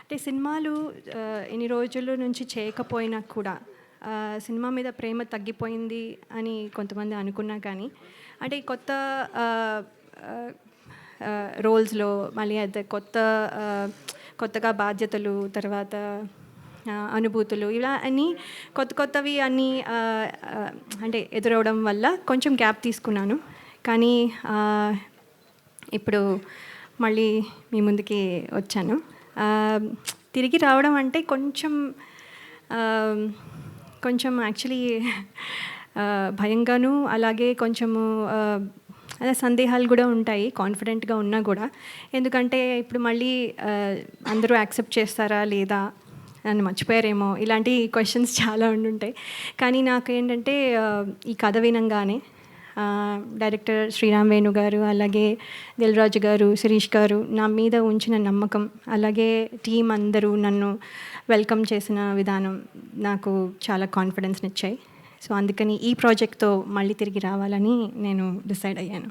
అంటే సినిమాలు ఇన్ని రోజుల నుంచి చేయకపోయినా కూడా సినిమా మీద ప్రేమ తగ్గిపోయింది అని కొంతమంది అనుకున్నా కానీ అంటే కొత్త రోల్స్లో మళ్ళీ అదే కొత్త కొత్తగా బాధ్యతలు తర్వాత అనుభూతులు ఇలా అన్నీ కొత్త కొత్తవి అన్నీ అంటే ఎదురవడం వల్ల కొంచెం గ్యాప్ తీసుకున్నాను. కానీ ఇప్పుడు మళ్ళీ మీ ముందుకి వచ్చాను. తిరిగి రావడం అంటే కొంచెం కొంచెం యాక్చువల్లీ భయంగాను అలాగే కొంచెము అదే సందేహాలు కూడా ఉంటాయి కాన్ఫిడెంట్గా ఉన్నా కూడా. ఎందుకంటే ఇప్పుడు మళ్ళీ అందరూ యాక్సెప్ట్ చేస్తారా లేదా నన్ను మర్చిపోయారేమో ఇలాంటి క్వశ్చన్స్ చాలా ఉండుంటాయి. కానీ నాకు ఏంటంటే ఈ కథ వినంగానే డైరెక్టర్ శ్రీరామ్ వేణు గారు అలాగే దిల్రాజు గారు శిరీష్ గారు నా మీద ఉంచిన నమ్మకం అలాగే టీం అందరూ నన్ను వెల్కమ్ చేసిన విధానం నాకు చాలా కాన్ఫిడెన్స్ని ఇచ్చాయి సో అందుకని ఈ ప్రాజెక్ట్తో మళ్ళీ తిరిగి రావాలని నేను డిసైడ్ అయ్యాను.